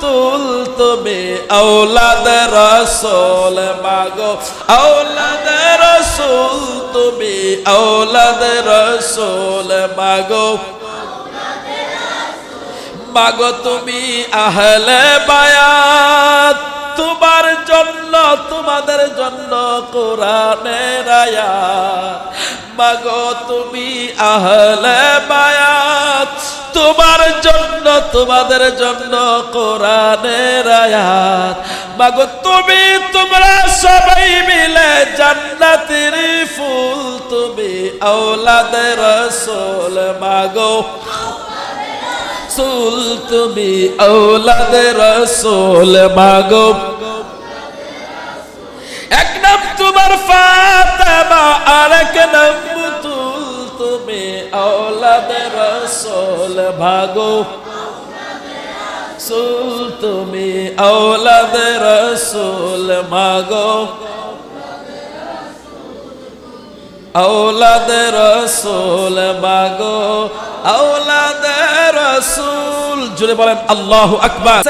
বুতুল তুমি আওলাদ রসুল মাগো। আওলাদ রসুল তুমি আওলাদ রসুল মাগো। মাগো তুমি আহলে বায়াত, তোমার জন্য, তোমাদের জন্য কোরআনের আয়াত। মাগো তুমি আহলে বায়াত তোমার জন্য, তোমাদের জন্য কোরআনের আয়াত। মাগো, তুমি, তোমরা সবাই মিলে জান্নাতের ফুল, তুমি আওলাদের রসুল, মাগো। রসুল তুমি ঔলাদ রসুল, মাগো। এক নাম তোমার ফাতেমা আর এক নাম তুমি ঔলাদ রসুল ভাগো। সুল তুমি ঔলাদ রসুল মাগো। ঔলাদ রসুল মাগো। ঔলাদ রসুল বলেন, আল্লাহু আকবার।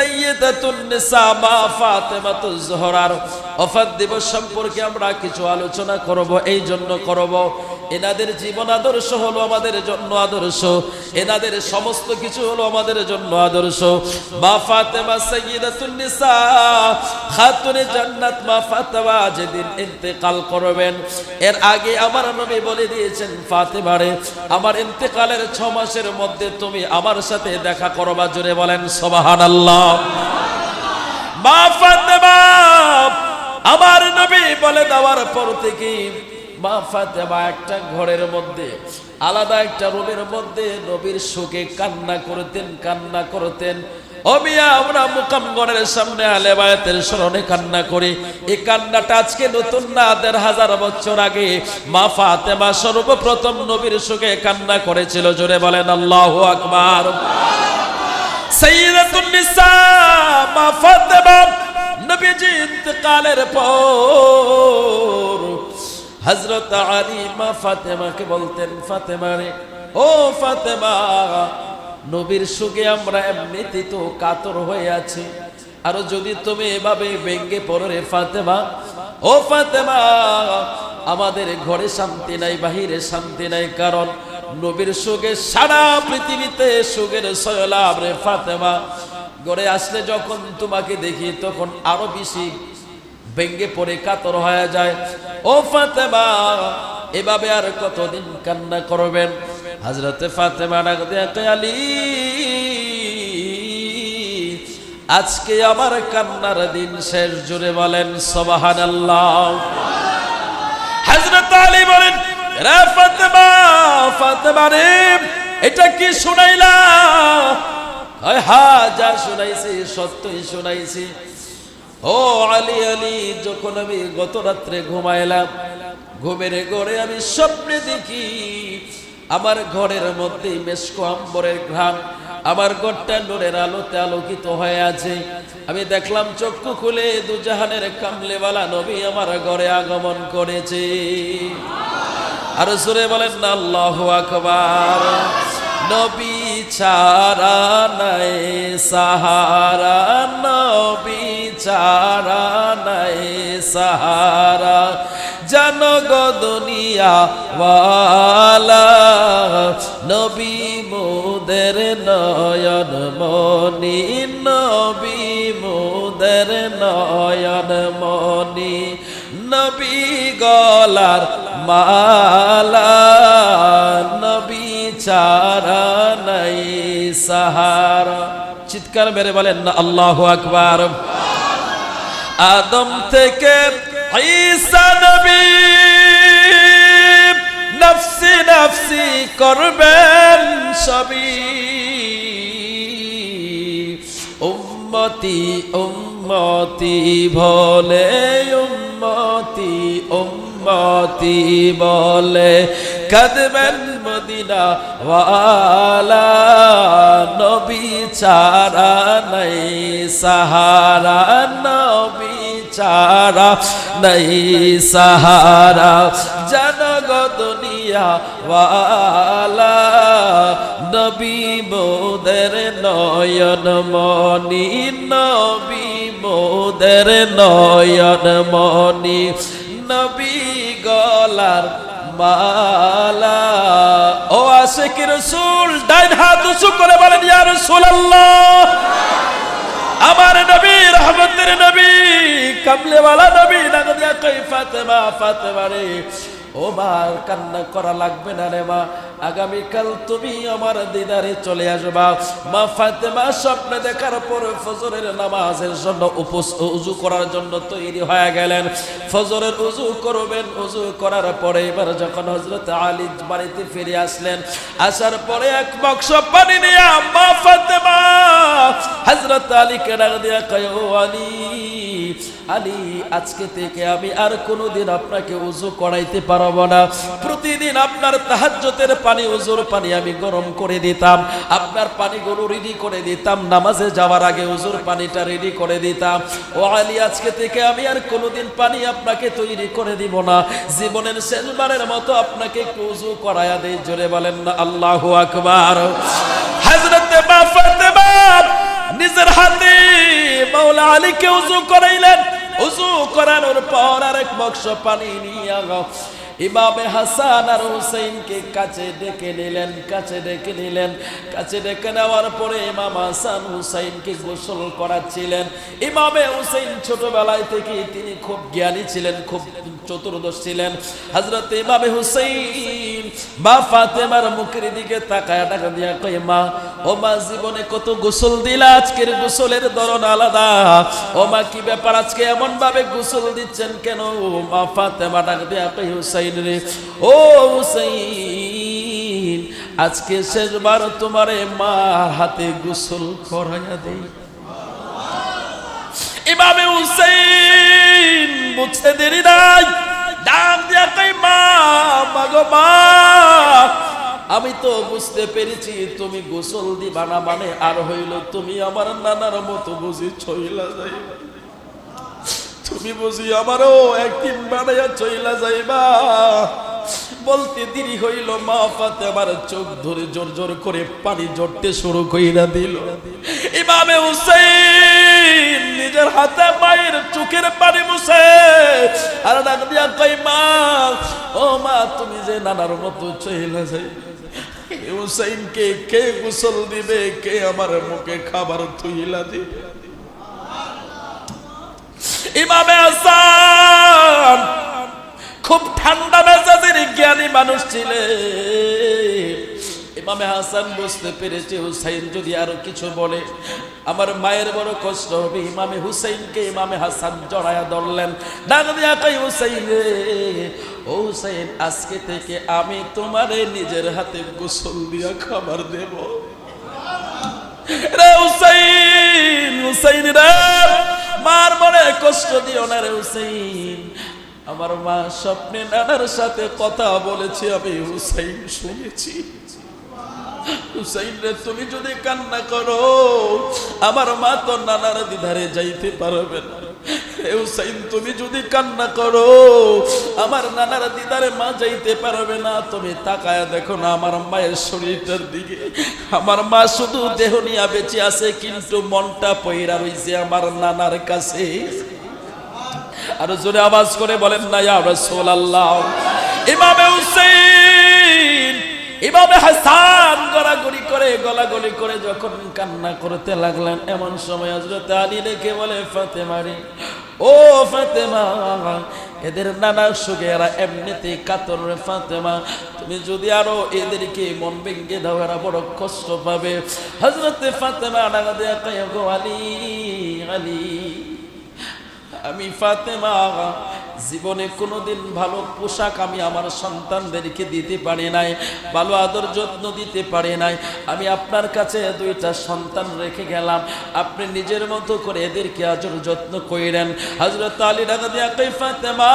নিসা মা ফাতেমাতুজ জোহরার ওফাত দিবস সম্পর্কে আমরা কিছু আলোচনা করব, এই জন্য করব। এনাদের জীবন আদর্শ হলো আমাদের জন্য আদর্শ, এনাদের সমস্ত কিছু হলো আমাদের জন্য আদর্শ। মা ফাতেমা নিসা জান্নাত মা যেদিন ইন্তেকাল করবেন। এর আগে আমার নবী বলে দিয়েছেন ফাতেমারে আমার ইন্তেকালের ছ মাসের মধ্যে তুমি আমার সাথে দেখা করবা জুড়ে বলেন সবাহান আল্লাহ আমার নবী বলে দেওয়ার পর থেকে মা একটা ঘরের মধ্যে, আলাদা একটা রুমের মধ্যে নবীর শোকে কান্না করতেন কান্না করতেন। অমিয়া আমরা মুকামগণের সামনে কান্না করি। এই কান্নাটা আজকে নতুন না, দেড় হাজার বছর আগে মা সর্বপ্রথম নবীর সুখে কান্না করেছিল। জোরে বলেন, আল্লাহু আকবার। সাইয়্যিদাতুন নিসা, মা ফাতেমা ইন্তেকালের পর হযরত আলী মা ফাতেমাকে বলতেন, ফাতেমা রে, ও ফাতেমা নবীর সুখে আমরা এমনিতে তো কাতর হয়ে আছি। আর যদি তুমি এভাবে ব্যঙ্গে পড়ো রে ফাতেমা, ও ফাতেমা, আমাদের ঘরে শান্তি নাই, বাহিরে শান্তি নাই, কারণ নবীর সুখে সারা পৃথিবীতে সুখের সয়লাভ রে ফাতেমা। গড়ে আসলে যখন তোমাকে দেখি, তখন আরও বেশি ভেঙ্গে পড়ে, কাতর হয়ে যায়। ও ফাতেমা, এভাবে আর কতদিন কান্না করবেন? হাজরতে ফাতেমা ডাক কয়, আলী আজকে আমার কান্নার দিন শেষ জুড়ে বলেন সবাহান আল্লাহ হযরত আলী বলেন ফাতেমা ফাতেমা রে এটা কি শুনাইলা? হা যা শুনাইছি সত্যই শুনাইছি। ও আলী আলী যখন আমি গত রাত্রে ঘুমাইলাম ঘুমের ঘরে আমি স্বপ্নে দেখি আমার ঘরের মধ্যে মেশকো আম্বরের ঘ্রাণ, আমার ঘরটা নূরের আলোতে আলোকিত হয়ে আছে। আমি দেখলাম চক্ষু খুলে দুজাহানের কামলেওয়ালা নবী আমার ঘরে আগমন করেছে। আর সুরে বলেন না আল্লাহ আকবার। নবী ছাড়া নাই, সাহারা নবী ছাড়া নাই, সাহারা জান গো দুনিয়া নবী মোদের নয়ন মনি, নবী মোদের নয়ন মনি, নবী গলার মালা, নবী চারা নাই সাহারা। চিৎকার মেরে বলেন আল্লাহ আকবার। আদম থেকে ঈসা নবী, নফসি নফসি করবেন সবই। উম্মতি উম্মতি ভোলে উম্মতি উম্মতি বলে। কদবেন মদিনা ওয়ালা, নবী চারা নাই সাহারা। চারা নাই সাহারা জনগ দুনিয়া ওয়ালা। নবী মোদের নয়ন মনি, নবী মোদের নয়ন মনি, নবী গলার মালা। ও আসে কি রসুল, ডাইন হাত উঁচু করে বলেন, ইয়া রাসূলুল্লাহ। আমার নবী রহমতের নবী কামলেওয়ালা নবী ডাক দিয়া কই ফাতেমা ফাতেমা রে? ও মা কান্না করা লাগবে না রে মা। আগামীকাল তুমি আমার দিদারে চলে আসবা। মা ফাতেমা স্বপ্নে দেখার পর ফজরের নামাজের জন্য উপোস উজু করার জন্য তৈরি হয়ে গেলেন। ফজরের উজু করবেন, উজু করার পরে এবার যখন হজরত আলী বাড়িতে ফিরে আসলেন, আসার পরে এক বক্স পানি নিয়ে, মা ফাতেমা! হজরত আলীকে ডাক দিয়া কয়, ও আলী আলী, আজকে থেকে আমি আর কোনোদিন আপনাকে উজু করাইতে পারব না। প্রতিদিন আপনার তাহাজ্জতের পানি, উজুর পানি আমি গরম করে দিতাম। আপনার পানিগুলো রেডি করে দিতাম। নামাজে যাওয়ার আগে উজুর পানিটা রেডি করে দিতাম। ও আলী, আজকে থেকে আমি আর কোনোদিন পানি আপনাকে তৈরি করে দিব না। জীবনের শেষবারের মতো আপনাকে একটু উজু করায়া দেই। জোরে বলেন না, আল্লাহু আকবার। ফাতেমা নিজের হাতে মাওলা আলীকে উজু করাইলেন। উজু করানোর পর আরেক বক্স পানি নিয়ে ইমামে হাসান আর হুসেইনকে কাছে ডেকে নিলেন, কাছে ডেকে নিলেন। কাছে ডেকে নেওয়ার পরে ইমাম হাসান হুসাইনকে গোসল করাচ্ছিলেন। ইমামে হুসেইন ছোটবেলায় থেকে তিনি খুব জ্ঞানী ছিলেন, খুব চতুর্দশ ছিলেন। হজরত ইমামে হুসেইন বা ফাতেমার মুখের দিকে তাকায় টাকা দিয়া কই মা, ও মা, জীবনে কত গোসল দিলা? আজকের গোসলের ধরন আলাদা। ও মা, কি ব্যাপার? আজকে এমন ভাবে গোসল দিচ্ছেন কেন? মা ফাতেমা ডাক দিয়া কই হুসাইন রে, ও হুসাইন, আজকে শেষবার তোমারে মা হাতে গোসল করাইয়া দেই। ইমামে হুসেইন বুঝতে দেরি নাই, ডাক দিয়া কই মা মাগো আমি তো বুঝতে পেরেছি তুমি গোসল দিবা না মানে আর হইল তুমি আমার নানার মতো বুঝি ছইলা যাইবা। তুমি বুঝি আমারও একদিন বানাইয়া চইলা যাইবা। বলতে দেরি হইল, মা ফাতে আমার চোখ ধরে জোর জোর করে পানি জড়তে শুরু কইরা দিল। ইমামে হুসেইন নিজের হাতে মায়ের চোখের পানি মুছে আর ডাক দিয়া কই মা, ও মা, তুমি যে নানার মতো চইলা যাইবা হুসাইনকে কে গোসল দিবে, কে আমার মুখে খাবার তুইলা দিবে। ইমামে হাসান খুব ঠান্ডা মেজাজের জ্ঞানী মানুষ ছিলেন। ইমামে হাসান বুঝতে পেরেছে, হুসাইন যদি আরও কিছু বলে, আমার মায়ের বড় কষ্ট হবে। ইমামে হুসাইনকে ইমামে হাসান জড়ায়া ধরলেন। হুসাইন, আজকে থেকে আমি তোমারে নিজের হাতে গোসল দিয়া খাবার দেব। রে হুসাইন! মার মনে কষ্ট দিও না রে আমার মা স্বপ্নে নানার সাথে কথা বলেছে, আমি হুসাইন শুনেছি। হুসাইন রে, তুমি যদি কান্না করো, আমার মা তো নানার দিধারে যাইতে পারবে না। তুমি যদি কান্না করো, আমার নানার দিদারে মা যাইতে পারবে না। তুমি তাকায় দেখো না, আমার মায়ের শরীরটার দিকে। আমার মা শুধু দেহ নিয়ে বেঁচে আছে, কিন্তু মনটা পইরা রইছে আমার নানার কাছে। আর জোরে আওয়াজ করে বলেন না ইয়া রাসূলুল্লাহ। ইমামে হুসাইন ইমামে হাসান গড়াগড়ি করে, গলাগলি করে যখন কান্না করতে লাগলেন, এমন সময় হযরত আলী রেখে বলে, ফাতেমা রে, ও ফাতেমা, এদের নানা সুখে এরা এমনিতেই কাতর রে ফাতেমা। তুমি যদি আরও এদেরকে মন ভেঙে দাও, এরা বড় কষ্ট পাবে। হজরতে ফাতেমা ডাকা দেয়া কয় গো আলী আলী, আমি ফাতেমা জীবনে কোনোদিন ভালো পোশাক আমি আমার সন্তানদেরকে দিতে পারি নাই, ভালো আদর যত্ন দিতে পারি নাই। আমি আপনার কাছে দুইটা সন্তান রেখে গেলাম, আপনি নিজের মতো করে এদেরকে আদর যত্ন কইরেন। হজরত আলী ফাতেমা,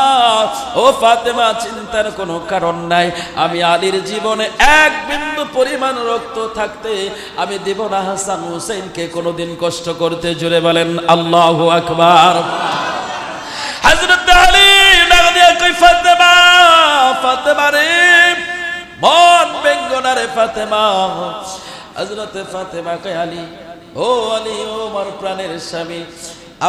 ও ফাতেমা, চিন্তার কোনো কারণ নাই। আমি আলীর জীবনে এক বিন্দু পরিমাণ রক্ত থাকতে আমি দেব না। হাসান হুসেনকে কোনোদিন কষ্ট করতে জুড়ে বলেন, আল্লাহ আকবার। কই ফাতেমা ফাতেমা রে। মন বেঙ্গনা রে ফাতেমা। হজরতে ফাতেমা কে আলী, ও আলী, ও আমার প্রাণের স্বামী,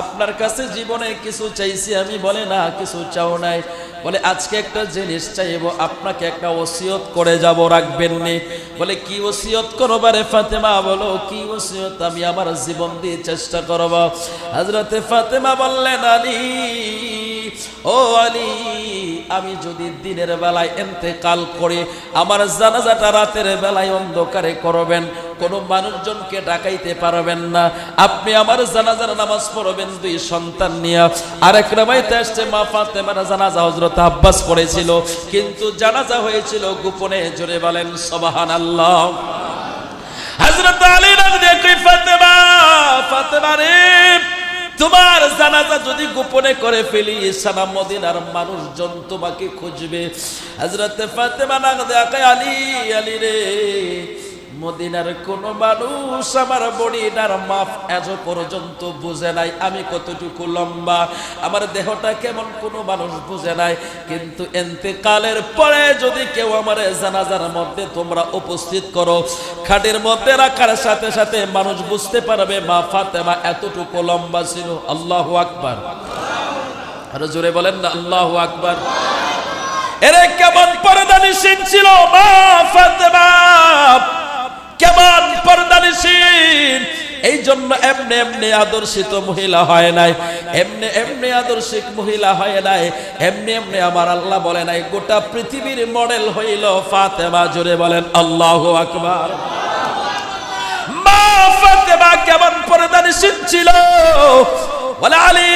আপনার কাছে জীবনে কিছু চাইছি, আমি বলে, না, কিছু চাও নাই। বলে, আজকে একটা জিনিস চাইব, আপনাকে একটা ওসিয়ত করে যাব, রাখবেন নি। বলে, কি ওসিয়ত করবারে ফাতেমা? বলো, কি ওসিয়ত? আমি আমার জীবন দিয়ে চেষ্টা করব। হজরতে ফাতেমা বললেন, আলী ও আলী, আমি যদি দিনের বেলায় এতেকাল করি আমার জানাজাটা রাতের বেলায় অন্ধকারে করবেন, কোনো মানুষজনকে ডাকাইতে পারবেন না। আপনি আমার জানাজার নামাজ পড়বেন দুই সন্তান নিয়ে। আরেক রামাইতে আসছে, মা ফাতেমার জানাজা হজরত আব্বাস পড়েছিল, কিন্তু জানাজা হয়েছিল গোপনে জোরে বলেন সবাহান আল্লাহ হজরত আলী রাজি কই ফাতেমা? ফাতেমা রে তোমার জানাজা যদি গোপনে করে ফেলি, সারা মদিনার মানুষজন তোমাকে খুঁজবে। হাজরাতে ফাতেমা নাগ দেখায় আলী আলী রে মদিনার কোন মানুষ আমার বডিটার মাপ এজ পর্যন্ত বুঝে নাই। আমি কতটুকু লম্বা? আমার দেহটা কেমন কোনো মানুষ বুঝে নাই। কিন্তু এতেকালের পরে যদি কেউ আমার জানাজার মধ্যে তোমরা উপস্থিত করো, খাটের মধ্যে রাখার সাথে সাথে মানুষ বুঝতে পারবে, মা ফাতেমা এতটুকু লম্বা ছিল। আল্লাহ আকবার। আরও জোরে বলেন না, আল্লাহ আকবার। এরে কেমন পরদানিসীন ছিল মা ফাতেমা। কেমন পর্দানিসীন এই জন্য এমনি এমনি আদর্শিত মহিলা হয় নাই। এমনি এমনি আদর্শিক মহিলা হয় নাই। এমনি এমনি আমার আল্লাহ বলে নাই, গোটা পৃথিবীর মডেল হইল ফাতেমা। জোরে বলেন, আল্লাহ আকবার। মা ফাতেমা কেমন পর্দানিসীন ছিল? বলে আলী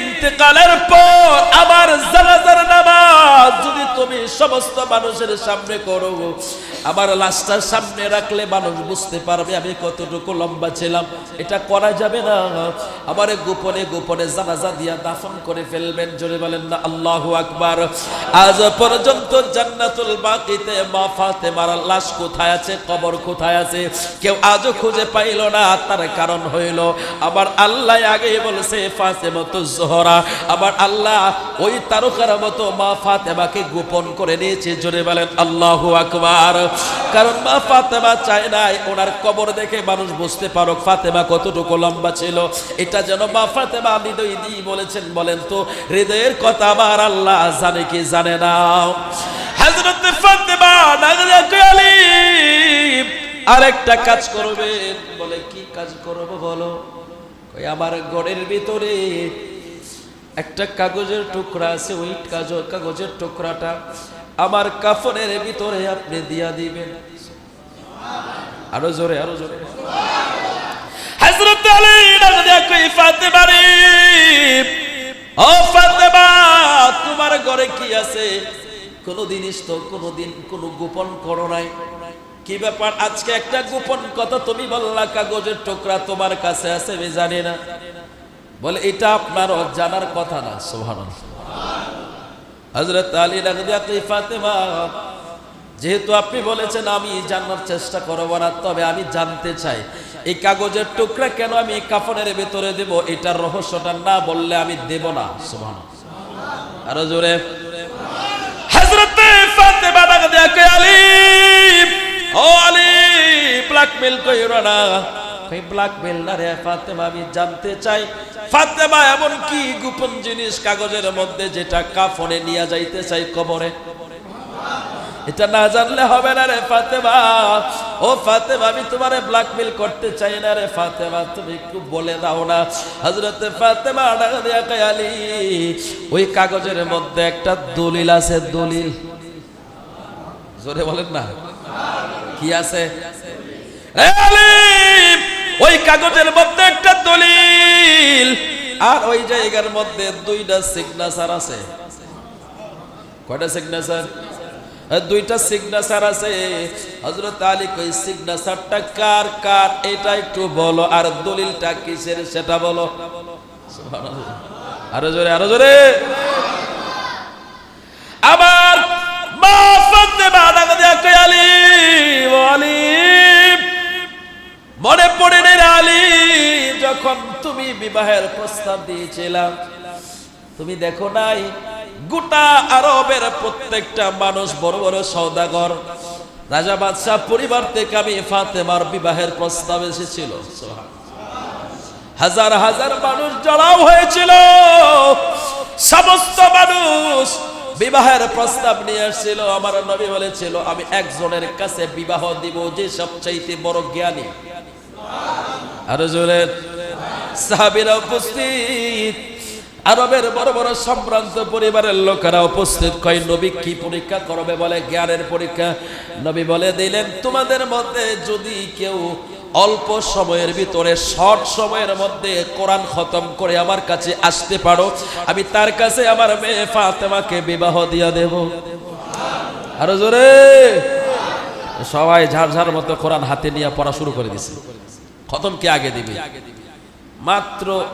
ইন্তেকালের পর আমার জানাজার নামাজ তুমি সমস্ত মানুষের সামনে করো। আমার লাশটার সামনে রাখলে মানুষ বুঝতে পারবে আমি কতটুকু লম্বা ছিলাম। এটা করা যাবে না। আমার গোপনে গোপনে জানাজা দিয়া দাফন করে ফেলবেন। জোরে বলেন না, আল্লাহ আকবার। আজ পর্যন্ত জান্নাতুল বাকিতে মা ফাতেমার লাশ কোথায় আছে, কবর কোথায় আছে, কেউ আজও খুঁজে পাইল না, তার কারণ হইল আবার আল্লাহ আগে বলছে, ফাতেমতো জোহরা। আবার আল্লাহ ওই তারকার মতো মা ফাতেমাকে গোপন করে নিয়েছে, জোরে বলেন, আল্লাহ আকবার। কারণ মা ফাতেমা চায় নাই, ওনার কবর দেখে মানুষ বুঝতে পারো ফাতেমা কতটুকু লম্বা ছিল। এটা যেন মা ফাতেমা হৃদয় দিয়ে বলেছেন, বলেন তো, হৃদয়ের কথা আমার আল্লাহ জানে কি জানে না? হযরত ফাতেমা আরেকটা কাজ করবেন। বলে, কি কাজ করব বলো? আমার ঘরের ভিতরে একটা কাগজের টুকরা আছে, ওই কাগজের টুকরাটা আমার কাফনের ভিতরে আপনি দিয়া দিবেন। আরও জোরে আরও জোরে। তোমার ঘরে কি আছে? কোন জিনিস তো কোনদিন কোন গোপন করো নাই। কি ব্যাপার? আজকে একটা গোপন কথা তুমি বললা, কাগজের টুকরা তোমার কাছে আছে, আমি জানি না। বলে, এটা আপনার জানার কথা না। সোহান হজরত আলী ফাতেমা, যেহেতু আপনি বলেছেন আমি জানার চেষ্টা করব না, তবে আমি জানতে চাই, এই কাগজের টুকরা কেন আমি কাফনের ভেতরে দেব? এটার রহস্যটা না বললে আমি দেব না সোহান আরও জোরে। হজরত ফাতেমা ও আলী ব্ল্যাকমেল কইরো না। এমন কি কাগজের মধ্যে যেটা যাইতে চাই কবরে? এটা না জানলে হবে না রে ফাতেমা। ফাতেমা, আমি তোমারে ব্ল্যাকমেল করতে চাই না রে ফাতেমা, তুমি একটু বলে দাও না। হজরত ফাতেমা ওই কাগজের মধ্যে একটা দলিল আছে, দলিল। জোরে বলেন না। কি আছে? ওই কাগজের মধ্যে একটা দলিল। আর ওই জায়গার মধ্যে দুইটা সিগনেচার আছে। কয়টা সিগনেচার দুইটা সিগনেচার আছে। হজরত আলী কই সিগনেচারটা কার কার? এটা একটু বলো। আর দলিলটা কিসের সেটা বলো। আরও জোরে আরও জোরে। আমার মা ফাতেমা দাদা কই, আলী, ও আলী। মনে পড়ে নেই আলী, যখন তুমি বিবাহের প্রস্তাব দিয়েছিলাম তুমি দেখো নাই, গোটা আরবের প্রত্যেকটা মানুষ বড় বড় সৌদাগর রাজা বাদশাহ পরিবার থেকে আমি ফাতেমার বিবাহের প্রস্তাব এসেছিল। হাজার হাজার মানুষ জড়াও হয়েছিল। সমস্ত বিবাহের প্রস্তাব নিয়ে এসেছিল আমার নবী বলেছিল, আমি একজনের কাছে বিবাহ দিব যে সবচাইতে বড় জ্ঞানী। আরও জোরে, সাহাবিরা উপস্থিত, আরবের বড় বড় সম্ভ্রান্ত পরিবারের লোকেরা উপস্থিত, কয় নবী, কি পরীক্ষা করবে? বলে, জ্ঞানের পরীক্ষা। নবী বলে, দিলেন, তোমাদের মধ্যে যদি কেউ অল্প সময়ের ভিতরে, শর্ট সময়ের মধ্যে কোরআন খতম করে আমার কাছে আসতে পারো। আমি তার কাছে আমার মেয়ে ফাতেমাকে বিবাহ দিয়া দেব। আরও জোরে। সবাই ঝাড় ঝাড় মতো কোরআন হাতে নিয়ে পড়া শুরু করে দিছে। খতম কে আগে দিবে? মাত্র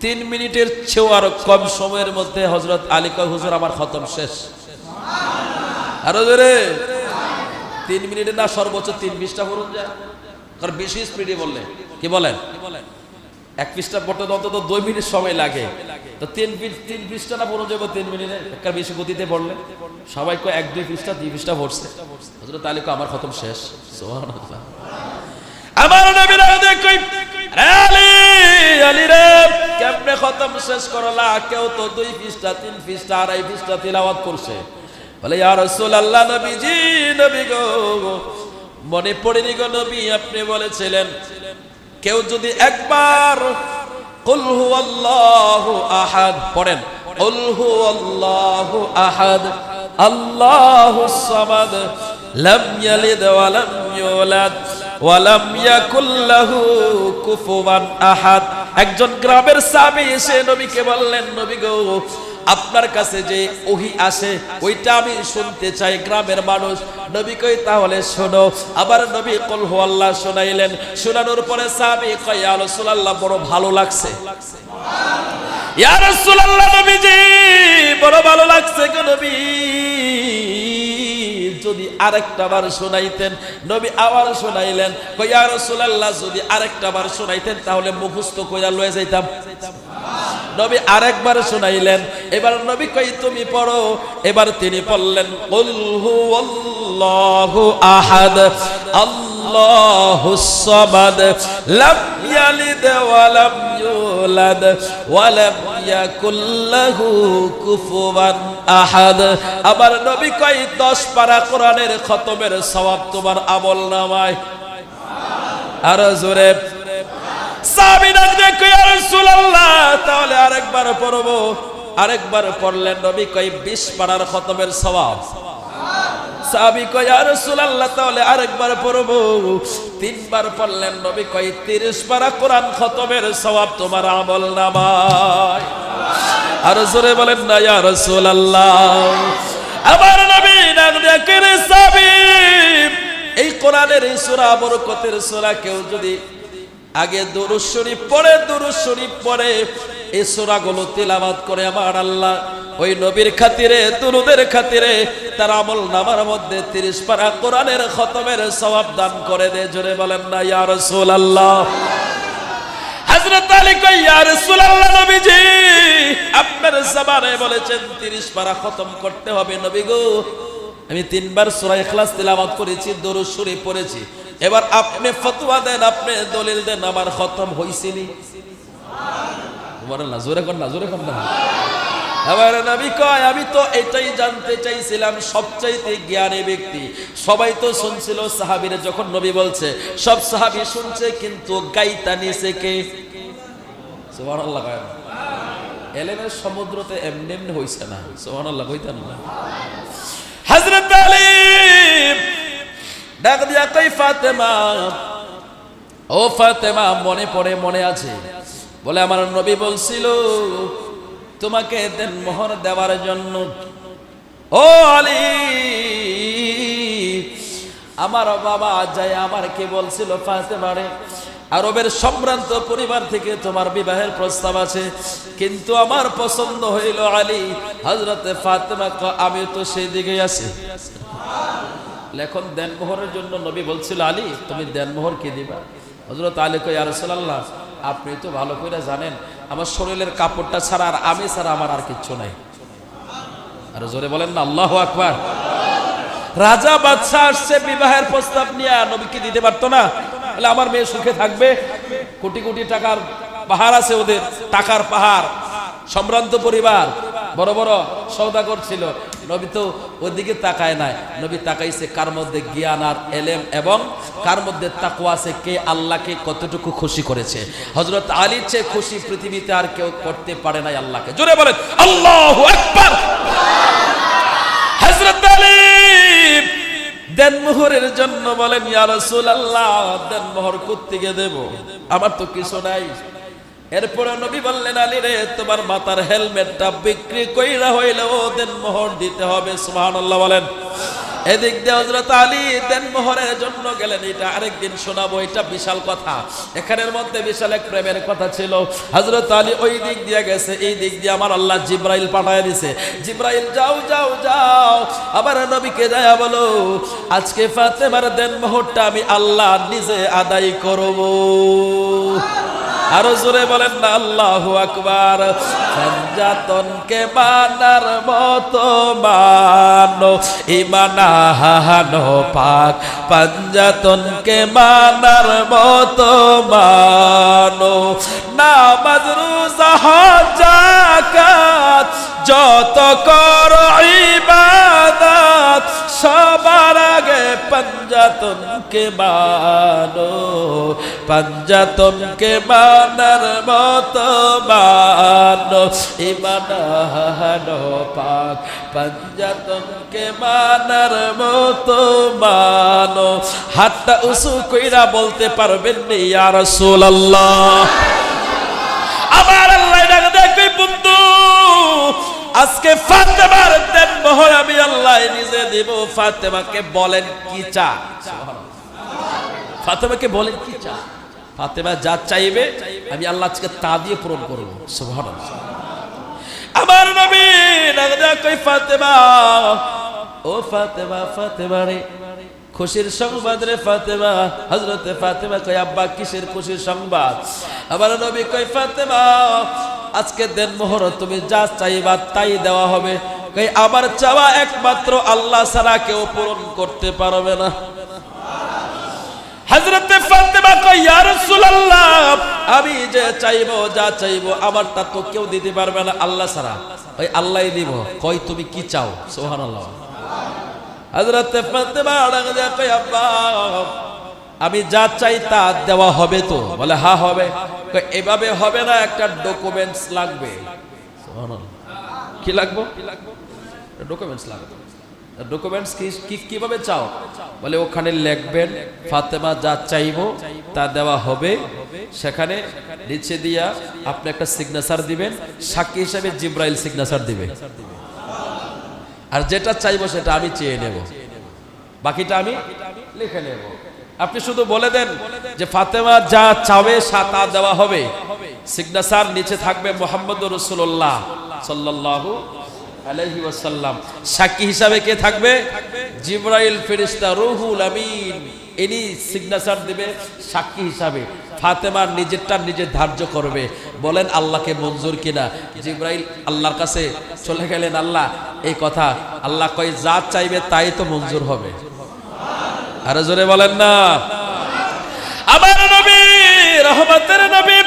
তিন মিনিটের চেয়েও আরও কম সময়ের মধ্যে হজরত আলী কয়, হুজুর, আমার খতম শেষ। আরও জোরে। তিন মিনিটে না, সর্বোচ্চ তিন বিশটা পড়ুন যায় কারণ বেশি স্পিডে বললে। কি বলেন? এক পৃষ্ঠা পড়তে তো অন্তত দুই মিনিট সময় লাগে। তো তিন তিন পৃষ্ঠা না পড়ুন যাব তিন মিনিটে একটা বেশি গতিতে পড়লে সবাই কয় এক, দুই পৃষ্ঠা দুই পৃষ্ঠা পড়ছে। হজরত কয়, আমার খতম শেষ। আমার নবী রাজে রে আলী আলী রে, কেমনে খতম শেষ করলা? কেউ তো দুই পৃষ্ঠা, তিন পৃষ্ঠা, আড়াই পৃষ্ঠা তিলাওয়াত করছে। বলে, ইয়া রাসূলুল্লাহ, নবীজি, নবী গো মনে পড়েনি গো নবী, আপনি বলেছিলেন, কেউ যদি একবার কুল আহাদ পড়েন, কুল আহাদ আল্লাহুস সামাদ, লাম ইয়ালিদ ওয়া লাম ইউলাদ, ওয়া লাম ইয়াকুল লাহু কুফুয়ান আহাদ। একজন গ্রামের সাহাবী এসে নবীকে বললেন, নবী গো আপনার কাছে যে ওহি আসে, ওইটা আমি শুনতে চাই। গ্রামের মানুষ, নবী কই, তাহলে শোনো। আবার নবী কল আল্লাহ শোনাইলেন। শোনানোর পরে সাহাবি কই সুলাল্লাহ বড় ভালো লাগছে। ইয়া রাসূলুল্লাহ, নবীজি, বড় ভালো লাগছে গো নবী। যদি আরেকটা বার শোনাইতেন, নবী আবার শোনাইলেন কই ইয়া রাসূলুল্লাহ, যদি আরেকটা বার শোনাইতেন, তাহলে মুখস্থ কইয়া লয়ে যাইতাম। নবী আরেকবার শুনাইলেন, এবার নবী কই তুমি পড়ো। এবার তিনি পড়লেন আহাদ, আল্লাহুস সামাদ, লাম ইয়ালিদ ওয়া লাম ইউলাদ, ওয়া লাম ইয়াকুল কুফুয়ান আহাদ। আবার নবী কয় 10 পারা কোরআনের খতমের সওয়াব তোমার আমল নামায়। আর তাহলে আরেকবার পড়ব। আরেকবার পড়লেন নবী কয়, বিশ পাড়ার খতমের সওয়াব। সাহাবী কই ইয়া রাসূলুল্লাহ, তাহলে আরেকবার পড়ব। তিনবার পড়লেন নবী কই 30 পারা কোরআন খতমের সওয়াব তোমার আমল নামায়। আর জোরে বলেন না, ইয়া রাসূলুল্লাহ, আমার নবী নাম দেখে রে সাহাবী? এই কোরআনের এই সূরা বরকতের সূরা কেউ যদি আগে দুরুদ শরীফ পড়ে, দুরুদ শরীফ পড়ে, এই সূরাগুলো তেলাওয়াত করে আমার আল্লাহ ওই নবীর খাতিরে, দুরুদের খাতিরে তার আমল নামার মধ্যে 30 পারা কোরআনের খতমের সওয়াব দান করে দে। জোরে বলেন না, ইয়া রাসূলুল্লাহ। হযরত আলী বলেছেন 30 পারা খতম করতে হবে নবী গো। আমি তিনবার পড়েছি। এবার আপনি ফতোয়া দেন, আপনি দলিল দেন, আমার খতম হইছিনি জোরে না জোরে না। এবার নবী কয়, আমি তো এটাই জানতে চাইছিলাম, সবচাইতে জ্ঞানী ব্যক্তি। সবাই তো শুনছিল সাহাবীরা যখন নবী বলছে, সব সাহাবি শুনছে, কিন্তু গাইতা নিছে কে? সুবহানাল্লাহ কয় এলেনের সমুদ্রতে এমনি এমনি হইছে না, সুবহানাল্লাহ কইতাম না। হযরত আলী ডাক দিয়া কই ফাতেমা, ও ফাতেমা, মনে পড়ে মনে আছে। বলে আমার নবী বলছিল তোমাকে দেন মোহর দেওয়ার জন্য। ও আলী, আমার বাবা যায় আমার কে বলছিল ফাতেমারে আরবের সম্ভ্রান্ত পরিবার থেকে তোমার বিবাহের প্রস্তাব আছে কিন্তু আমার পছন্দ হইল আলী হজরতে ফাতেমা আমি তো সেই দিকে আছি। এখন দেনমোহরের জন্য নবী বলছিল, আলী, তুমি দেনমোহর কি দিবা? হজরত আলী কই আর আপনি তো ভালো করে জানেন আমার শরীরের কাপড়টা ছাড়া আর আমি ছাড়া আমার আর কিচ্ছু নাই। আর জোরে বলেন না, আল্লাহ আকবার। রাজা বাদশাহ আসছে, বিবাহের প্রস্তাব নিয়ে। নবীকে দিতে পারতো না। তাহলে আমার মেয়ে সুখে থাকবে? কোটি কোটি টাকার পাহাড় আছে ওদের, টাকার পাহাড়। সম্ভ্রান্ত পরিবার, বড় বড় সৌদাগর ছিল। নবী তো ওদিকে তাকায় নাই। নবী তাকাইছে কার মধ্যে জ্ঞান আর এলেম এবং কার মধ্যে তাকুয়া আছে, কে আল্লাহকে কতটুকু খুশি করেছে। হজরত আলীর চেয়ে খুশি পৃথিবীতে আর কেউ করতে পারে নাই আল্লাহকে। জোরে বলেন, আল্লাহ একবার হজরত আলী দেনমোহরের জন্য বলেন, ইয়া রাসূলুল্লাহ দেনমোহর কোত্থেকে দেব? আমার তো কিছু নাই। এরপরে নবী বললেন, আলী রে, তোমার মাথার হেলমেটটা বিক্রি কইরা হইলে ও দেন দেনমোহর দিতে হবে। সুবহানাল্লাহ বলেন। এদিক দিয়ে হজরত আলী দেন মোহরের জন্য গেলেন। এটা আরেকদিন শোনাবো, এটা বিশাল কথা। এখানের মধ্যে বিশাল এক প্রেমের কথা ছিল। হজরত আলী ওই দিক দিয়ে গেছে, এই দিক দিয়ে আমার আল্লাহ জিব্রাইল পাঠায় দিছে। জিব্রাইল, যাও যাও যাও। আবার নবীকে যায় বলো, আজকে ফাতেমার দেনমোহরটা আমি আল্লাহ নিজে আদায় করব। আরও জোরে বলেন না, আল্লাহু আকবার। সঞ্জাতনকে মানার মতো মানো, ইমানা পাক। পঞ্জাতনকে মানার মতো মানো, নামাজ, রোজা, হজ যত কর পঞ্জাতনকে মানো? পঞ্জাতনকে মানার মতো মানো? ইমানো পাক পঞ্জাতনকে মানার মতো মানো? হাতটা উসু কইরা বলতে পারবেন নি, ইয়া রাসূলুল্লাহ। আমার আজকে ফাতেমার দেন মোহর আমি আল্লাহ নিজে দেব। ফাতেমাকে বলেন কি চা? ফাতেমাকে বলেন কি চা? ফাতেমা যা চাইবে, আমি আল্লাহ আজকে তা দিয়ে পূরণ করব। সুবহানাল্লাহ। আমার নবী কই ফাতেমা, ও ফাতেমা ফাতেমা রে, খুশির সংবাদ রে ফাতেমা। হজরতে ফাতেমা কই আব্বা, কিসের খুশির সংবাদ? আমার নবী কই ফাতেমা আজকে দেন মোহর, তুমি যা চাইবা তাই দেওয়া হবে। আমার চাওয়া একমাত্র আল্লাহ ছাড়া কেউ পূরণ করতে পারবে না। হযরতে ফাতেমা আমি যে চাইব, যা চাইব, আমারটা তো কেউ দিতে পারবে না আল্লাহ ছাড়া। ওই আল্লাহই দিব কই, তুমি কি চাও? সুবহানাল্লাহ। হযরতে ফাতেমা ডাক দিয়ে আব্বা আমি যা চাই তা দেওয়া হবে তো। বলে, হা, হবে। এভাবে হবে না, একটা ডকুমেন্টস লাগবে। কি লাগবে? ডকুমেন্টস লাগবে। ডকুমেন্টস কি চাও? বলে, ওখানে লিখবেন, ফাতেমা যা চাইব তা দেওয়া হবে। সেখানে দিয়া আপনি একটা সিগনেচার দিবেন, সাক্ষী হিসাবে জিব্রাইল সিগনেচার আর যেটা চাইব সেটা আমি চেয়ে নেব। বাকিটা আমি লিখে নেব। আপনি শুধু বলে দেন যে ফাতেমা যা চাবে তা দেওয়া হবে। সিগনেচার নিচে থাকবে মোহাম্মদ রসুল্লাহ আলাইহি ওয়াসাল্লাম। সাক্ষী হিসাবে কে থাকবে? জিব্রাইল ফেরেশতা রুহুল আমিন। ইনি সিগনেচার দিবে সাক্ষী হিসাবে। ফাতেমার নিজেরটা নিজে ধার্য করবে। বলেন আল্লাহকে মঞ্জুর কিনা? জিব্রাইল আল্লাহর কাছে চলে গেলেন, আল্লাহ, এই কথা আল্লাহ কয়, যা চাইবে তাই তো মঞ্জুর হবে। আরও জোরে বলেন না। আমার নবী, রহমতের নবী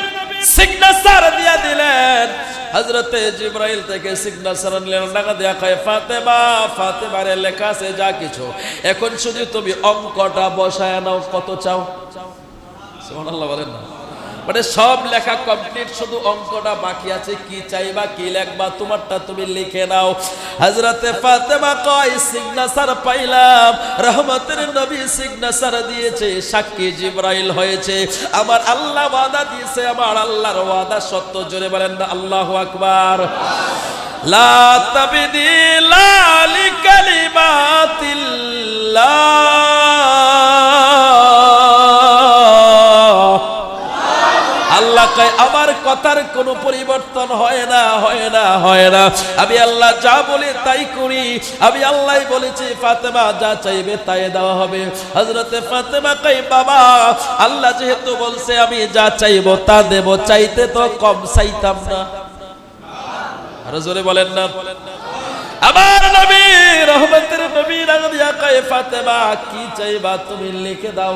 সিগনেচার দিয়া দিলেন। হজরতে জিব্রাইল থেকে সিগনেচার নিলেন। টাকা দেয়া কয়, ফাতেমা, ফাতেমারে লেখা আছে যা কিছু। এখন শুধু তুমি অঙ্কটা বসায় নাও, কত চাও? সুবহানাল্লাহ বলেন না। মানে সব লেখা কমপ্লিট শুধু অঙ্কটা বাকি আছে, কি চাইবা, কি লেখবা, তোমারটা তুমি লিখে নাও। হযরতে ফাতেমা কয় সিগনেচার পাইলাম। রহমতের নবী সিগনেচার দিয়েছে, সাক্ষী জিব্রাইল হয়েছে। আমার আল্লাহ ওয়াদা দিয়েছে, আমার আল্লাহর ওয়াদা সত্য, জোরে বলেন না, আল্লাহু আকবার। লা তাবদিলা লিকালিমাতিল্লাহ। আমার কথার কোনো পরিবর্তন হয় না হয় না হয় না। আমি আল্লাহ যা বলি তাই করি। আমি আল্লাহ বলেছি, ফাতেমা যা চাইবে তাই দেওয়া হবে। হজরতে ফাতেমা কই বাবা, আল্লাহ যেহেতু বলছে আমি যা চাইব তা দেব, চাইতে তো কম চাইতাম না। আরও জোরে বলেন না। আমার নবী, রহমতের নবী রাগদিয়া কয়ে, ফাতেমা, কি চাইবা তুমি লিখে দাও।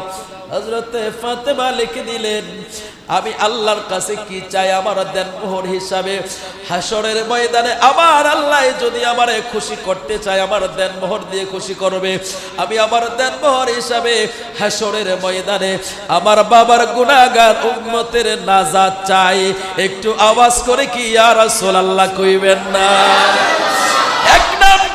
হযরতে ফাতেমা লিখে দিলেন, আমি আল্লাহর কাছে কি চাই আমার দেন মোহর হিসাবে? হাসরের ময়দানে আমার আল্লাহ যদি আমারে খুশি করতে চায়, আমার দেন মোহর দিয়ে খুশি করবে। আমি আমার দেন মোহর হিসাবে হাসরের ময়দানে আমার বাবার গুনাহগার উম্মতের নাজাত চাই। একটু আওয়াজ করে কি, ইয়া রাসূলুল্লাহ, কইবেন না?